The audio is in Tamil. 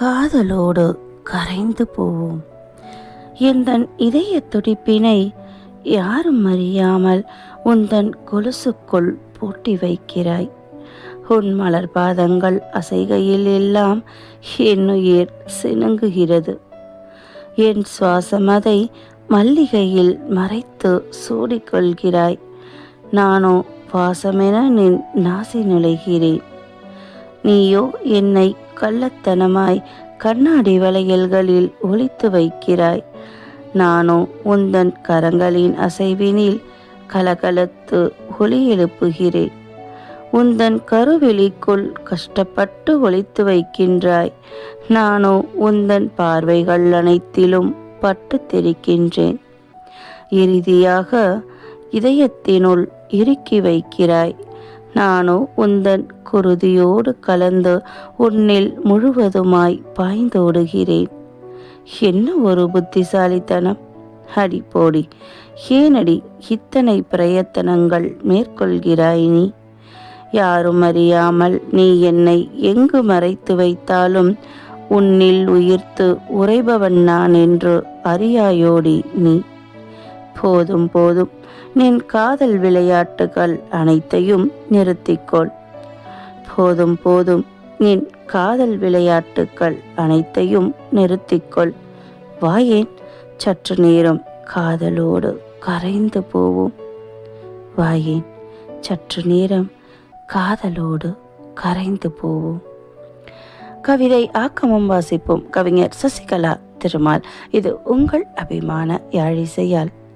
காதலோடு கரைந்து போவோம். எந்தன் இதய துடிப்பினை யாரும் அறியாமல் உந்தன் கொலுசுக்குள் பூட்டி வைக்கிறாய். உன் மலர் பாதங்கள் அசைகையில் எல்லாம் என்னுயிர் சினுங்குகிறது. என் சுவாசமதை மல்லிகையில் மறைத்து சூடிக்கொள்கிறாய். நானோ வாசமென நின் நாசி நுழைகிறேன் நீயோ என்னை கள்ளத்தனமாய் கண்ணாடி வளையல்களில் ஒழித்து வைக்கிறாய். நானோ உந்தன் கரங்களின் அசைவினில் கலகலத்து ஒளி எழுப்புகிறேன். உந்தன் கருவெளிக்குள் கஷ்டப்பட்டு ஒழித்து வைக்கின்றாய். நானோ உந்தன் பார்வைகள் அனைத்திலும் பட்டு தெரிக்கின்றேன் இறுதியாக இதயத்தினுள் இறுக்கி வைக்கிறாய். நானோ உந்தன் குருதியோடு கலந்து உன்னில் முழுவதுமாய் பாய்ந்தோடுகிறேன். என்ன ஒரு புத்திசாலித்தனம்? அடி போடி ஏனடி இத்தனை பிரயத்தனங்கள் மேற்கொள்கிறாய் நீ? யாரும் அறியாமல் நீ என்னை எங்கு மறைத்து வைத்தாலும் உன்னில் உயிர்த்து உறைபவன் நான் என்று அறியாயோடி நீ. போதும் போதும் நின் காதல் விளையாட்டுகள் அனைத்தையும் நிறுத்திக்கொள். போதும் போதும் நின் காதல் விளையாட்டுகள் அனைத்தையும் நிறுத்திக்கொள். வாயேன் சற்று நேரம் காதலோடு கரைந்து போவோம். வாயேன் சற்று நேரம் காதலோடு கரைந்து போவோம். கவிதை ஆக்கமும் வாசிப்போம். கவிஞர் சசிகலா திருமால். இது உங்கள் அபிமான யாழிசையால்.